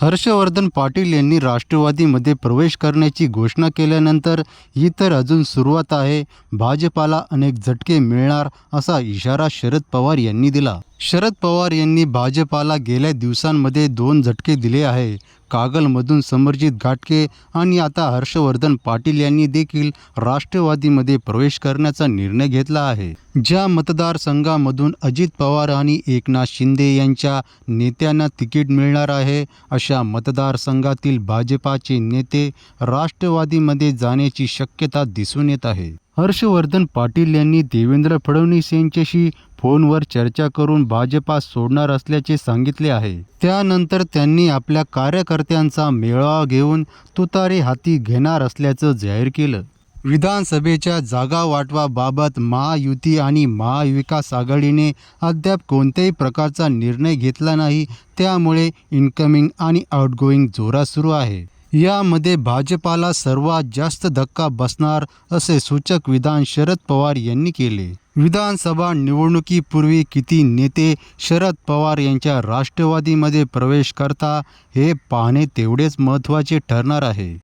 हर्षवर्धन पाटील यांनी राष्ट्रवादीमध्ये प्रवेश करण्याची घोषणा केल्यानंतर ही तर अजून सुरुवात आहे. भाजपाला अनेक झटके मिळणार असा इशारा शरद पवार यांनी दिला. शरद पवार यांनी भाजपाला गेल्या दिवसांमध्ये दोन झटके दिले आहे. कागलमधून समरजित घाटके आणि आता हर्षवर्धन पाटील यांनी देखील राष्ट्रवादीमध्ये प्रवेश करण्याचा निर्णय घेतला आहे. ज्या मतदारसंघामधून अजित पवार आणि एकनाथ शिंदे यांच्या नेत्यांना तिकीट मिळणार आहे अशा मतदारसंघातील भाजपाचे नेते राष्ट्रवादीमध्ये जाण्याची शक्यता दिसून येत आहे. हर्षवर्धन पाटील यांनी देवेंद्र फडणवीस यांच्याशी फोनवर चर्चा करून भाजपा सोडणार असल्याचे सांगितले आहे. त्यानंतर त्यांनी आपल्या कार्यकर्त्यांचा मेळावा घेऊन तुतारी हाती घेणार असल्याचं जाहीर केलं. विधानसभेच्या जागा वाटवाबाबत महायुती आणि महाविकास आघाडीने अद्याप कोणत्याही प्रकारचा निर्णय घेतला नाही त्यामुळे इनकमिंग आणि आउटगोईंग जोरात सुरू आहे. यामध्ये भाजपाला सर्वात जास्त धक्का बसणार असे सूचक विधान शरद पवार यांनी केले. विधानसभा निवडणुकीपूर्वी किती नेते शरद पवार यांच्या राष्ट्रवादीमध्ये प्रवेश करता हे पाहणे तेवढेच महत्त्वाचे ठरणार आहे.